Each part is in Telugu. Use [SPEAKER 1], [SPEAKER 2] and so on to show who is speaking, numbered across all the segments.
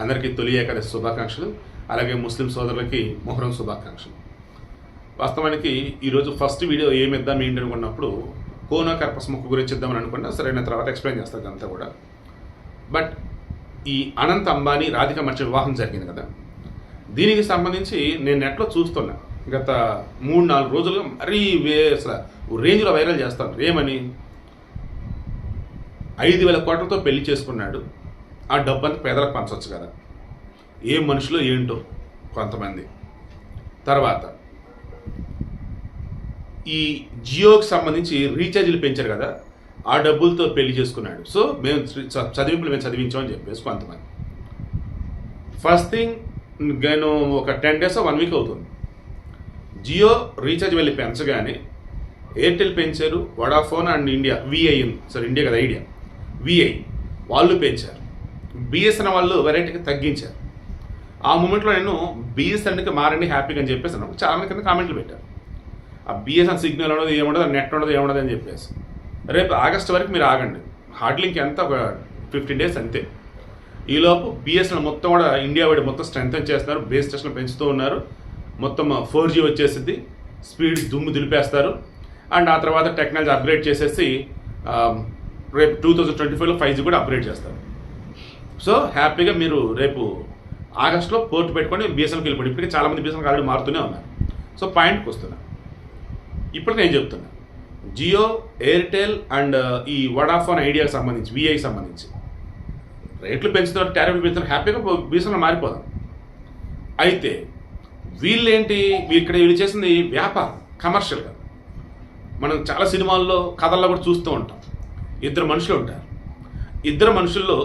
[SPEAKER 1] అందరికీ తొలి ఏకాదశి శుభాకాంక్షలు అలాగే ముస్లిం సోదరులకి మొహరం శుభాకాంక్షలు. వాస్తవానికి ఈరోజు ఫస్ట్ వీడియో ఏమిద్దాం ఏంటి అనుకున్నప్పుడు కోనా కర్పస్ మొక్క గురించి ఇద్దామని అనుకున్నా సరే నేను తర్వాత ఎక్స్ప్లెయిన్ చేస్తాను అంతా కూడా. బట్ ఈ అనంత్ అంబానీ రాధిక మధ్య వివాహం జరిగింది కదా. దీనికి సంబంధించి నేను నెట్లో చూస్తున్నా. గత మూడు నాలుగు రోజులుగా మరీ వే అసలు రేంజ్లో వైరల్ చేస్తాను. ఏమని? ఐదు వేల కోట్లతో పెళ్ళి చేసుకున్నాడు. ఆ డబ్బంతా పేదలకు పంచవచ్చు కదా. ఏ మనుషులు ఏంటో కొంతమంది. తర్వాత ఈ జియోకి సంబంధించి రీఛార్జీలు పెంచారు కదా ఆ డబ్బులతో పెళ్ళి చేసుకున్నాడు. సో మేము చదివింపులు మేము చదివించామని చెప్పేసి కొంతమంది. ఫస్ట్ థింగ్ నేను ఒక టెన్ డేస్ వన్ వీక్ అవుతుంది. జియో రీఛార్జ్ వెళ్ళి పెంచగానే ఎయిర్టెల్ పెంచారు Vodafone and India Vi sir India కదా ఐడియా. విఐ వాళ్ళు పెంచారు. బిఎస్ఎన్ వాళ్ళు వెరైటీకి తగ్గించారు. ఆ మూమెంట్లో నేను బిఎస్ఎన్కి మారండి హ్యాపీగా అని చెప్పేసి అన్నప్పుడు చాలా మంది కింద కామెంట్లు పెట్టారు. ఆ బిఎస్ఎన్ సిగ్నల్ ఉండదు ఏముండదు నెట్ ఉండదు ఏముండదు అని చెప్పేసి. రేపు ఆగస్ట్ వరకు మీరు ఆగండి. హార్డ్లింక్ ఎంత ఒక ఫిఫ్టీన్ డేస్ అంతే. ఈలోపు బిఎస్ఎన్ మొత్తం కూడా ఇండియా వాడి మొత్తం స్ట్రెంగ్ చేస్తున్నారు బేస్ స్టేషన్ పెంచుతూ ఉన్నారు. మొత్తం ఫోర్ జీ వచ్చేసింది స్పీడ్ దుమ్ము దులిపేస్తారు. అండ్ ఆ తర్వాత టెక్నాలజీ అప్గ్రేడ్ చేసేసి రేపు టూ థౌజండ్ ట్వంటీ ఫైవ్లో ఫైవ్ జీ కూడా అప్గ్రేడ్ చేస్తారు. సో హ్యాపీగా మీరు రేపు ఆగస్టులో పోర్ట్ పెట్టుకొని బీఎస్ఎన్కి వెళ్ళిపోయి ఇప్పటికే చాలామంది బీఎస్ఎన్కి ఆల్రెడీ మారుతూనే ఉన్నారు. సో పాయింట్కి వస్తున్నా. ఇప్పుడు నేను చెప్తున్నా. జియో ఎయిర్టెల్ అండ్ ఈ వడాఫోన్ ఐడియాకి సంబంధించి విఐకి సంబంధించి. రేట్లు పెంచుతున్నారు టారిఫ్లు పెంచుతున్నారు హ్యాపీగా బీఎస్ఎన్ఎల్ మారిపోదాం. అయితే వీళ్ళేంటి? ఇక్కడ వీళ్ళు చేసింది వ్యాపారం కమర్షియల్గా మనం చాలా సినిమాల్లో కథల్లో కూడా చూస్తూ ఉంటాం. ఇద్దరు మనుషులు ఉంటారు. ఇద్దరు మనుషుల్లో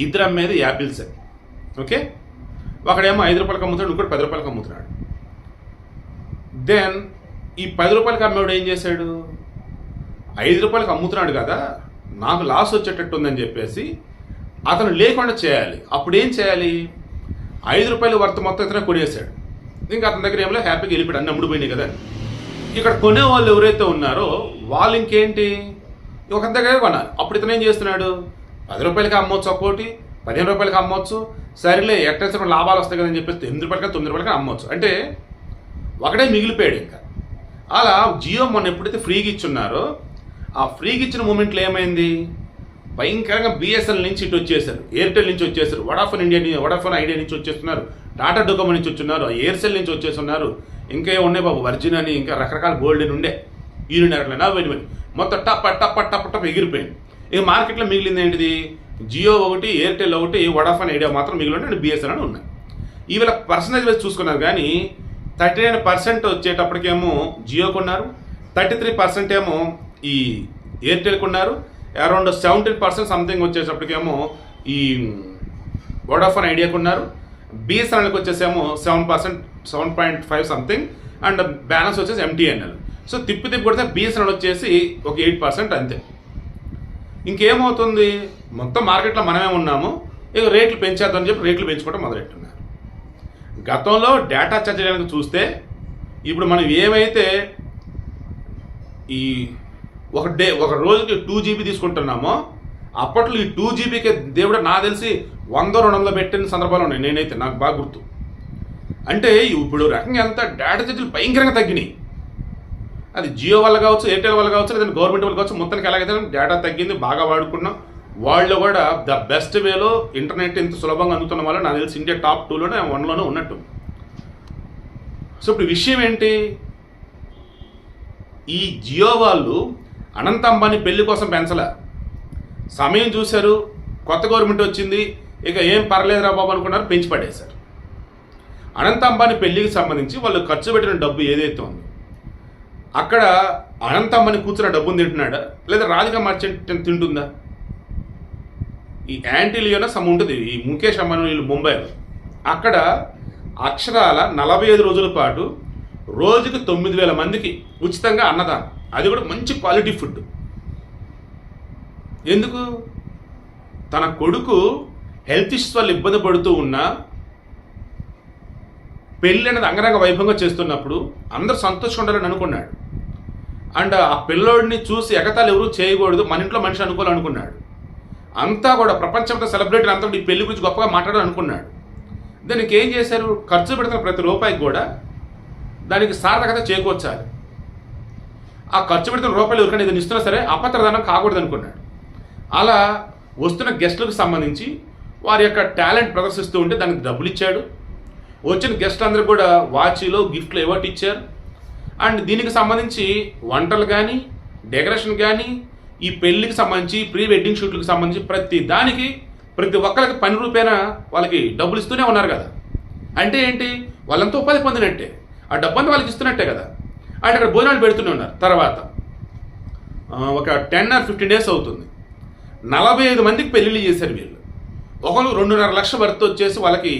[SPEAKER 1] ఇద్దరు అమ్మేది యాపిల్స్ ఓకే? ఒకడేమో ఐదు రూపాయలకి అమ్ముతాడు ఇంకోటి పది రూపాయలకి అమ్ముతున్నాడు. దెన్ ఈ పది రూపాయలకి అమ్మేవాడు ఏం చేశాడు? ఐదు రూపాయలకి అమ్ముతున్నాడు కదా నాకు లాస్ వచ్చేటట్టు ఉందని చెప్పేసి అతను లేకుండా చేయాలి. అప్పుడు ఏం చేయాలి? ఐదు రూపాయలు వర్త్ మొత్తం ఇతను కొనేసాడు. ఇంకా అతని దగ్గర ఏమో హ్యాపీగా వెళ్ళిపోయాడు అన్ని అమ్ముడిపోయినాయి కదా. ఇక్కడ కొనే వాళ్ళు ఎవరైతే ఉన్నారో వాళ్ళు ఇంకేంటి? ఒక దగ్గర కొనాలి. అప్పుడు ఇతను ఏం చేస్తున్నాడు? పది రూపాయలకి అమ్మొచ్చు ఒక్కోటి పదిహేను రూపాయలకి అమ్మొచ్చు. సరేలే ఎట్లా లాభాలు వస్తాయి కదని చెప్పేసి ఎనిమిది రూపాయలకి తొమ్మిది రూపాయలకి అమ్మొచ్చు. అంటే ఒకటే మిగిలిపోయాడు ఇంకా. అలా జియో మొన్న ఎప్పుడైతే ఫ్రీగా ఇచ్చున్నారో ఆ ఫ్రీగా ఇచ్చిన మూమెంట్లో ఏమైంది? భయంకరంగా బిఎస్ఎల్ నుంచి ఇటు వచ్చేసారు. ఎయిర్టెల్ నుంచి వచ్చేసారు. వడాఫోన్ ఇండియా నుంచి వడాఫోన్ ఐడియా నుంచి వచ్చేస్తున్నారు. టాటా డొకోమో నుంచి వచ్చున్నారు. ఎయిర్సెల్ నుంచి వచ్చేస్తున్నారు. ఇంకా ఏం ఉన్నాయి బాబు? వర్జిన్ అని ఇంకా రకరకాల గోల్డెన్ ఉండే. ఉండే రెండు నా వెళ్ళి మొత్తం టప్ టప్ టప్ టప్ ఎగిరిపోయింది. ఇక మార్కెట్లో మిగిలింది ఏంటిది? జియో ఒకటి ఎయిర్టెల్ ఒకటి వడాఫోన్ ఐడియా మాత్రం మిగిలి ఉంటే బిఎస్ఎన్ఎల్ ఉన్నాయి. ఈవేళ పర్సంటేజ్ వైజ్ చూసుకున్నారు కానీ థర్టీ నైన్ పర్సెంట్ వచ్చేటప్పటికేమో జియో కొన్నారు థర్టీ త్రీ పర్సెంట్ ఏమో ఈ ఎయిర్టెల్ కొన్నారు అరౌండ్ సెవెంటీన్ పర్సెంట్ సంథింగ్ వచ్చేటప్పటికేమో ఈ వడాఫోన్ ఐడియా కొన్నారు బిఎస్ఎన్ఎల్కి వచ్చేసేమో seven percent seven point five something and balance వచ్చేసి ఎంటీఎన్ఎల్ సో తిప్పి తిప్పి కొడితే బిఎస్ఎన్ఎల్ వచ్చేసి ఒక ఎయిట్ పర్సెంట్ అంతే. ఇంకేమవుతుంది? మొత్తం మార్కెట్లో మనమే ఉన్నాము. ఇక రేట్లు పెంచేద్దామని చెప్పి రేట్లు పెంచుకోవడం మొదలెట్టున్నారు. గతంలో డేటా చర్చ చేయడానికి చూస్తే ఇప్పుడు మనం ఏమైతే ఈ ఒక డే ఒక రోజుకి టూ జీబీ తీసుకుంటున్నామో అప్పట్లో ఈ టూ జీబీకి దేవుడు నా తెలిసి వంద రెండు వందలు పెట్టిన సందర్భాలు ఉన్నాయి. నేనైతే నాకు బాగా గుర్తు. అంటే ఇప్పుడు రకంగా ఎంత డేటా ఛార్జీలు భయంకరంగా తగ్గినాయి. అది జియో వల్ల కావచ్చు ఎయిర్టెల్ వల్ల కావచ్చు లేదా గవర్నమెంట్ వల్ల కావచ్చు మొత్తానికి ఎలాగైతే డేటా తగ్గింది బాగా వాడుకున్నాం వాళ్ళు కూడా ద బెస్ట్ వేలో ఇంటర్నెట్ ఇంత సులభంగా అందుతున్న వల్ల నాకు తెలిసి ఇండియా టాప్ టూలోనే వన్లోనే ఉన్నట్టు. సో ఇప్పుడు విషయం ఏంటి? ఈ జియో వాళ్ళు అనంత అంబానీ పెళ్ళి కోసం పెంచలే. సమయం చూశారు కొత్త గవర్నమెంట్ వచ్చింది ఇక ఏం పర్లేదురా బాబు అనుకున్నారు పెంచి పడేశారు. అనంత అంబానీ పెళ్ళికి సంబంధించి వాళ్ళు ఖర్చు పెట్టిన డబ్బు ఏదైతే ఉందో అక్కడ అనంతమ్మని కూర్చున్న డబ్బును తింటున్నాడా? లేదా రాధిక మర్చెంట్ తింటుందా? ఈ యాంటీలియోనా సమ్ ఉంటుంది ఈ ముఖేష్ అంబానీ వీళ్ళు ముంబైలో. అక్కడ అక్షరాల నలభై ఐదు రోజుల పాటు రోజుకి తొమ్మిది వేల మందికి ఉచితంగా అన్నదానం. అది కూడా మంచి క్వాలిటీ ఫుడ్. ఎందుకు? తన కొడుకు హెల్త్ ఇష్యూస్ వల్ల ఇబ్బంది పడుతూ ఉన్నా పెళ్ళి అనేది అంగరంగ వైభవంగా చేస్తున్నప్పుడు అందరూ సంతోషంగా ఉండాలని అనుకున్నాడు. అండ్ ఆ పిల్లోడిని చూసి ఎగతాలు ఎవరు చేయకూడదు మన ఇంట్లో మనిషి అనుకోవాలనుకున్నాడు. అంతా కూడా ప్రపంచంతో సెలబ్రిటీ అంతా ఈ పెళ్ళి గురించి గొప్పగా మాట్లాడాలని అనుకున్నాడు దానికి ఏం చేశారు? ఖర్చు పెడుతున్న ప్రతి రూపాయికి కూడా దానికి సార్థకత చేకూర్చాలి. ఆ ఖర్చు పెడుతున్న రూపాయలు ఎవరికైనా ఏదైనా ఇస్తున్నా సరే అపత్రదానం కాకూడదు అనుకున్నాడు అలా వస్తున్న గెస్టులకు సంబంధించి వారి యొక్క టాలెంట్ ప్రదర్శిస్తూ ఉంటే దానికి డబ్బులు ఇచ్చాడు. వచ్చిన గెస్ట్ అందరూ కూడా వాచీలు గిఫ్ట్లు ఏవోటి ఇచ్చారు. అండ్ దీనికి సంబంధించి వంటలు కానీ డెకరేషన్ కానీ ఈ పెళ్ళికి సంబంధించి ప్రీ వెడ్డింగ్ షూట్లకు సంబంధించి ప్రతి దానికి ప్రతి ఒక్కరికి పని రూపేణ వాళ్ళకి డబ్బులు ఇస్తూనే ఉన్నారు కదా. అంటే ఏంటి? వాళ్ళంతా ఉపాధి పొందినట్టే. ఆ డబ్బంతా వాళ్ళకి ఇస్తున్నట్టే కదా. అండ్ అక్కడ భోజనాలు పెడుతూనే ఉన్నారు. తర్వాత ఒక టెన్ ఆర్ ఫిఫ్టీన్ డేస్ అవుతుంది. నలభై ఐదు మందికి పెళ్ళిళ్ళు చేశారు వీళ్ళు. ఒకరు రెండున్నర లక్షల వర్త్ వచ్చేసి వాళ్ళకి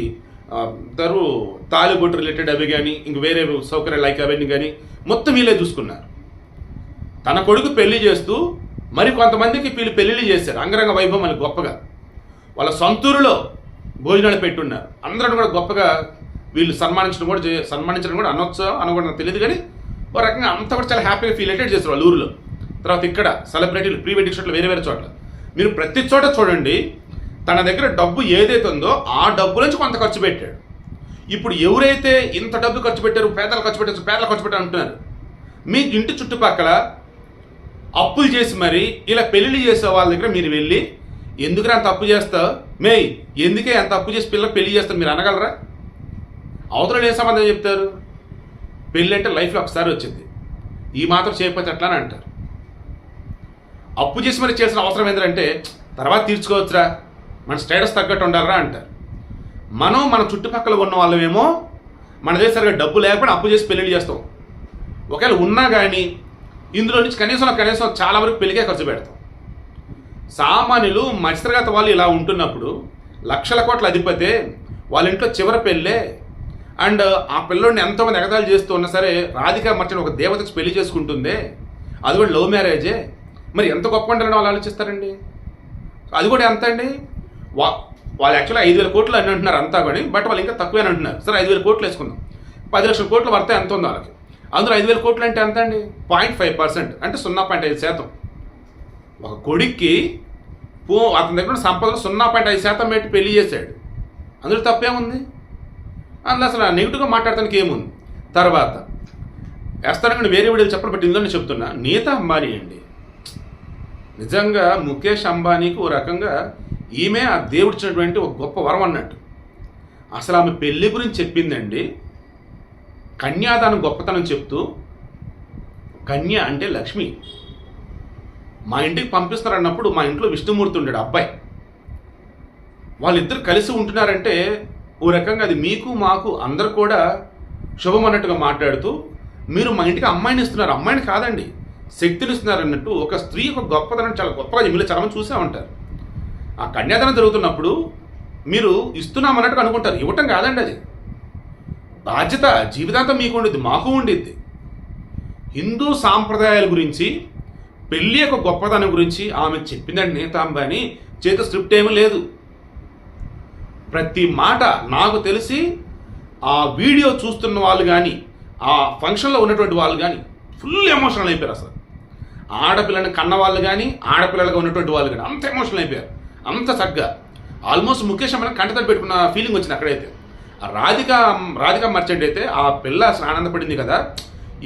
[SPEAKER 1] తరు తాలిబొట్టు రిలేటెడ్ అవి కానీ ఇంక వేరే సౌకర్యాలు లైక్ అవన్నీ కానీ మొత్తం వీళ్ళే చూసుకున్నారు. తన కొడుకు పెళ్ళి చేస్తూ మరి కొంతమందికి వీళ్ళు పెళ్ళిళ్ళు చేశారు. అంగరంగ వైభవం అని గొప్పగా. వాళ్ళ సొంతూరులో భోజనాలు పెట్టున్నారు. అందరూ కూడా గొప్పగా వీళ్ళు సన్మానించడం కూడా చే- సన్మానించడం కూడా అనొచ్చో కూడా నాకు తెలియదు కానీ ఒక రకంగా అంతా కూడా చాలా హ్యాపీగా ఫీల్ అయ్యేటట్టు చేస్తారు వాళ్ళ ఊరిలో. తర్వాత ఇక్కడ సెలబ్రిటీలు ప్రీ వెడ్డింగ్ షాట్లు వేరే వేరే చోట్ల. మీరు ప్రతి చోట చూడండి తన దగ్గర డబ్బు ఏదైతే ఉందో ఆ డబ్బు నుంచి కొంత ఖర్చు పెట్టాడు. ఇప్పుడు ఎవరైతే ఇంత డబ్బు ఖర్చు పెట్టారు పేదలు ఖర్చు పెట్టారు పేదలు ఖర్చు పెట్టారు అంటున్నారు. మీ ఇంటి చుట్టుపక్కల అప్పులు చేసి మరి ఇలా పెళ్ళిళ్ళు చేసే వాళ్ళ దగ్గర మీరు వెళ్ళి ఎందుకురా అంత అప్పు చేస్తావు? మే ఎందుకే అంత అప్పు చేసి పిల్లలు పెళ్ళి చేస్తారు మీరు అనగలరా? అవతల ఏ సంబంధం చెప్తారు? పెళ్ళి అంటే లైఫ్లో ఒకసారి వచ్చింది. ఈ మాత్రం చేయకపోతే ఎట్లా అని అంటారు. అప్పు చేసి మరి చేసిన అవసరం ఏంటంటే తర్వాత తీర్చుకోవచ్చురా. మన స్టేటస్ తగ్గట్టు ఉండాలరా అంటారు. మనం మన చుట్టుపక్కల ఉన్న వాళ్ళమేమో మన దగ్గర సరిగా డబ్బు లేకపోతే అప్పు చేసి పెళ్ళి చేస్తాం. ఒకవేళ ఉన్నా కానీ ఇందులో నుంచి కనీసం కనీసం చాలా వరకు పెళ్ళికే ఖర్చు పెడతాం. సామాన్యులు మధ్యతరగతి వాళ్ళు ఇలా ఉంటున్నప్పుడు లక్షల కోట్ల అధిపతే వాళ్ళ ఇంట్లో చివరి పెళ్ళే. అండ్ ఆ పిల్లోడిని ఎంతోమంది ఎగతాలు చేస్తూ ఉన్నా సరే రాధిక మర్చని ఒక దేవతకి పెళ్ళి చేసుకుంటుందే. అది కూడా లవ్ మ్యారేజే. మరి ఎంత గొప్ప ఉండాలని వాళ్ళు ఆలోచిస్తారండి? అది కూడా ఎంత అండి? వా వాళ్ళు యాక్చువల్లీ ఐదు వేల కోట్లు అని అంటున్నారు అంతా కానీ బట్ వాళ్ళు ఇంకా తక్కువే అని అంటున్నారు. సరే ఐదు వేల కోట్లు వేసుకుందాం. పది లక్షల కోట్లు పడితే ఎంత ఉంది వాళ్ళకి? అందులో ఐదు వేల కోట్లు అంటే ఎంత అండి? Point five percent. అంటే సున్నా పాయింట్ ఐదు శాతం. ఒక కొడుక్కి పో అతని దగ్గర సంపదలో సున్నా పాయింట్ ఐదు శాతం పెట్టి పెళ్ళి చేశాడు. అందులో తప్పేముంది అందులో అసలు నెగిటివ్గా మాట్లాడటానికి ఏముంది? తర్వాత వేస్తానని వేరే వీడియోలు చెప్పడం బట్టి ఇందులో నేను చెప్తున్నా. నీత అంబానీ అండి. నిజంగా ముఖేష్ అంబానీకి ఓ రకంగా ఈమె ఆ దేవుడిచ్చినటువంటి ఒక గొప్ప వరం అన్నట్టు. అసలు ఆమె పెళ్ళి గురించి చెప్పిందండి. కన్యాదానం గొప్పతనం చెప్తూ కన్య అంటే లక్ష్మి. మా ఇంటికి పంపిస్తారన్నప్పుడు మా ఇంట్లో విష్ణుమూర్తి ఉండాడు అబ్బాయి. వాళ్ళిద్దరు కలిసి ఉంటున్నారంటే ఓ రకంగా అది మీకు మాకు అందరు కూడా శుభం అన్నట్టుగా మాట్లాడుతూ మీరు మా ఇంటికి అమ్మాయిని ఇస్తున్నారు. అమ్మాయిని కాదండి శక్తిని ఇస్తున్నారు అన్నట్టు ఒక స్త్రీ ఒక గొప్పతనం చాలా గొప్పగా మీరు చాలా చూసే ఉంటారు ఆ కన్యాదానం జరుగుతున్నప్పుడు మీరు ఇస్తున్నామన్నట్టుగా అనుకుంటారు. ఇవ్వటం కాదండి అది. బాధ్యత జీవితాంతం మీకు ఉండిద్ది మాకు ఉండిద్ది. హిందూ సాంప్రదాయాల గురించి పెళ్ళి యొక్క గొప్పతనం గురించి ఆమె చెప్పిందండి నేతాంబాని చేత స్క్రిప్ట్ ఏమీ లేదు. ప్రతి మాట నాకు తెలిసి ఆ వీడియో చూస్తున్న వాళ్ళు కానీ ఆ ఫంక్షన్లో ఉన్నటువంటి వాళ్ళు కానీ ఫుల్ ఎమోషనల్ అయిపోయారు అసలు. ఆడపిల్లని కన్న వాళ్ళు కానీ ఆడపిల్లలుగా ఉన్నటువంటి వాళ్ళు కానీ అంత ఎమోషనల్ అయిపోయారు. అంత చక్కగా ఆల్మోస్ట్ ముఖేష్ అమ్మని కంటతడి పెట్టుకున్న ఫీలింగ్ వచ్చింది అక్కడైతే. రాధిక రాధిక మర్చెంట్ అయితే ఆ పిల్ల ఆనందపడింది కదా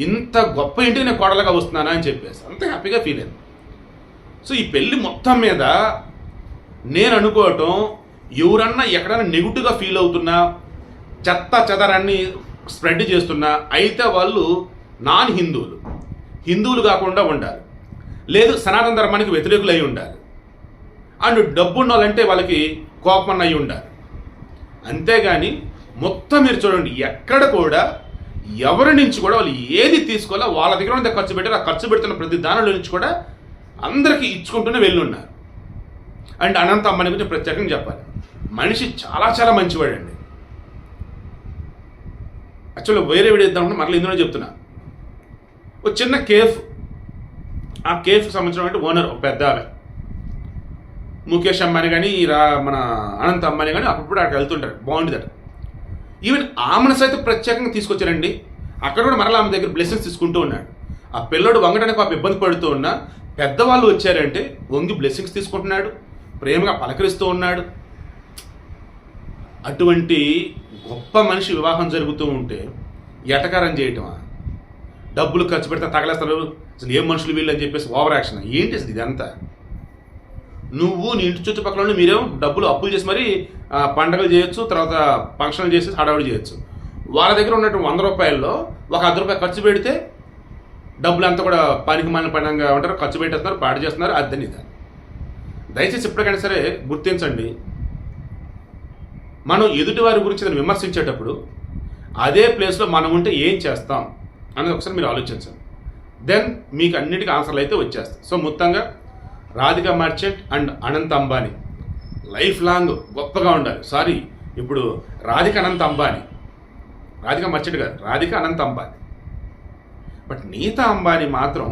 [SPEAKER 1] ఇంత గొప్ప ఇంటికి నేను కోడలుగా వస్తున్నానా అని చెప్పేసి అంత హ్యాపీగా ఫీల్ అయింది. సో ఈ పెళ్ళి మొత్తం మీద నేను అనుకోవటం ఎవరన్నా ఎక్కడైనా నెగిటివ్గా ఫీల్ అవుతున్నా చెత్త చెదరాన్ని స్ప్రెడ్ చేస్తున్నా అయితే వాళ్ళు నాన్ హిందువులు. హిందువులు కాకుండా ఉండాలి. లేదు సనాతన ధర్మానికి వ్యతిరేకులు అయి ఉండాలి. అండ్ డబ్బున్న వాళ్ళంటే వాళ్ళకి కోపం అయి ఉండాలి అంతేగాని మొత్తం మీరు చూడండి ఎక్కడ కూడా ఎవరి నుంచి కూడా వాళ్ళు ఏది తీసుకోవాలో వాళ్ళ దగ్గర ఉంటే ఖర్చు పెట్టారు ఆ ఖర్చు పెడుతున్న ప్రతి దానిలో నుంచి కూడా అందరికీ ఇచ్చుకుంటూనే వెళ్ళున్నారు అండ్ అనంత అమ్మని గురించి ప్రత్యేకంగా చెప్పాలి. మనిషి చాలా చాలా మంచివాడండి. యాక్చువల్గా వేరే వేడేద్దామంటే మరలా ఇందులో చెప్తున్నా. ఒక చిన్న కేఫ్. ఆ కేఫ్కి సంబంధించిన ఓనర్ ఒక పెద్ద ఆమె ముఖేష్ అంబానీ కానీ రా మన అనంత్ అంబానీ కానీ అప్పుడప్పుడు అక్కడ వెళ్తుంటారు. బాగుంటుంది అట ఈవెన్ ఆమెను సైతం ప్రత్యేకంగా తీసుకొచ్చారండి. అక్కడ కూడా మరలా ఆమె దగ్గర బ్లెస్సింగ్స్ తీసుకుంటూ ఉన్నాడు. ఆ పిల్లడు వంగడానికి పాప ఇబ్బంది పడుతూ ఉన్నా పెద్దవాళ్ళు వచ్చారంటే వంగి బ్లెస్సింగ్స్ తీసుకుంటున్నాడు ప్రేమగా పలకరిస్తూ ఉన్నాడు. అటువంటి గొప్ప మనిషి వివాహం జరుగుతూ ఉంటే ఎటకారం చేయటమా? డబ్బులు ఖర్చు పెడితే తగలేస్తారు. అసలు ఏం మనుషులు వీళ్ళు అని చెప్పేసి ఓవర్ యాక్షన్ ఏంటి అసలు ఇదంతా? నువ్వు నీ ఇంటి చుట్టుపక్కల ఉండి మీరేం డబ్బులు అప్పులు చేసి మరి పండగలు చేయొచ్చు తర్వాత ఫంక్షన్లు చేసి హడావుడి చేయొచ్చు. వాళ్ళ దగ్గర ఉన్నటువంటి వంద రూపాయల్లో ఒక అర్ధ రూపాయలు ఖర్చు పెడితే డబ్బులు అంతా కూడా పనికి మన పనంగా ఉంటారు ఖర్చు పెట్టేస్తున్నారు పాడు చేస్తున్నారు అర్థం ఇది దయచేసి ఎప్పటికైనా సరే గుర్తించండి. మనం ఎదుటి వారి గురించి విమర్శించేటప్పుడు అదే ప్లేస్లో మనం ఉంటే ఏం చేస్తాం? అనేది ఒకసారి మీరు ఆలోచించండి. దెన్ మీకు అన్నిటికీ ఆన్సర్లు అయితే వచ్చేస్తాయి. సో మొత్తంగా Radhika Merchant and Anant Ambani. Life long గొప్పగా ఉండాలి. సారీ ఇప్పుడు రాధిక అనంత్ అంబానీ. రాధిక మర్చెంట్ కాదు రాధిక అనంత్ అంబానీ. బట్ నీతా అంబానీ మాత్రం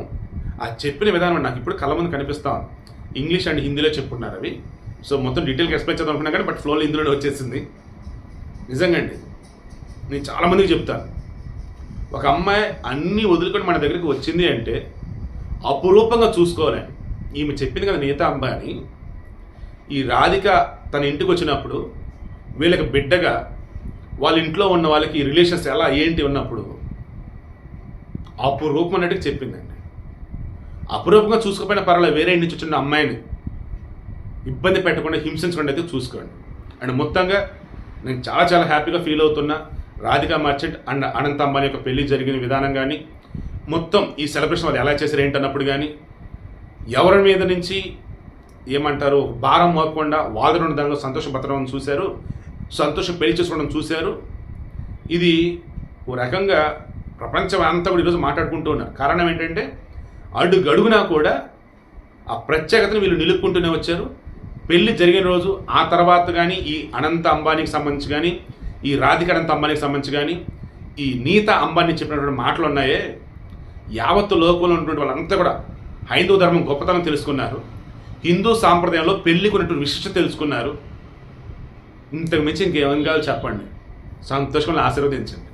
[SPEAKER 1] ఆ చెప్పిన విధానం నాకు ఇప్పుడు కళ్ళ ముందు కనిపిస్తా ఇంగ్లీష్ అండ్ హిందీలో చెప్పుకున్నారు అవి. సో మొత్తం డీటెయిల్గా ఎక్స్ప్లెయిన్ చేద్దాం అనుకున్నా కానీ బట్ ఫ్లోలో ఇందులో వచ్చేసింది. నిజంగా అండి నేను చాలామందికి చెప్తాను. ఒక అమ్మాయి అన్నీ వదులుకొని మన దగ్గరికి వచ్చింది అంటే అపురూపంగా చూసుకోవాలండి. ఈమె చెప్పింది కదా నీతా అంబానీ ఈ రాధిక తన ఇంటికి వచ్చినప్పుడు వీళ్ళకి బిడ్డగా వాళ్ళ ఇంట్లో ఉన్న వాళ్ళకి ఈ రిలేషన్స్ ఎలా ఏంటి ఉన్నప్పుడు అపురూపం అన్నట్టుగా చెప్పిందండి. అపురూపంగా చూసుకోకపోయినా పర్వాలేదు వేరే ఇంటి నుంచి వచ్చిన అమ్మాయిని ఇబ్బంది పెట్టకుండా హింసించకుండా అయితే చూసుకోండి. అండ్ మొత్తంగా నేను చాలా చాలా హ్యాపీగా ఫీల్ అవుతున్నా. రాధిక మర్చెంట్ అండ్ అనంత అంబానీ యొక్క పెళ్ళి జరిగిన విధానం కానీ మొత్తం ఈ సెలబ్రేషన్ వాళ్ళు ఎలా చేశారు ఏంటన్నప్పుడు కానీ ఎవరి మీద నుంచి ఏమంటారు భారం మోపకుండా వాదన దానిలో సంతోషపడడం చూశారు సంతోషం పెళ్ళి చేసుకోవడం చూశారు. ఇది ఓ రకంగా ప్రపంచం అంతా కూడా ఈరోజు మాట్లాడుకుంటూ ఉన్నారు. కారణం ఏంటంటే అడుగడుగునా కూడా ఆ ప్రత్యేకతను వీళ్ళు నిలుపుకుంటూనే వచ్చారు. పెళ్ళి జరిగిన రోజు ఆ తర్వాత కానీ ఈ అనంత అంబానీకి సంబంధించి కానీ ఈ రాధిక అనంత అంబానీకి సంబంధించి కానీ ఈ నీత అంబానీ చెప్పినటువంటి మాటలు ఉన్నాయే. యావత్తు లోకంలో ఉన్నటువంటి వాళ్ళంతా కూడా హైందూ ధర్మం గొప్పతనం తెలుసుకున్నారు. హిందూ సాంప్రదాయంలో పెళ్ళికి ఉన్నటువంటి విశిష్టత తెలుసుకున్నారు. ఇంతకు మించి ఇంకేం కాదు చెప్పండి. సంతోషంగా ఆశీర్వదించండి.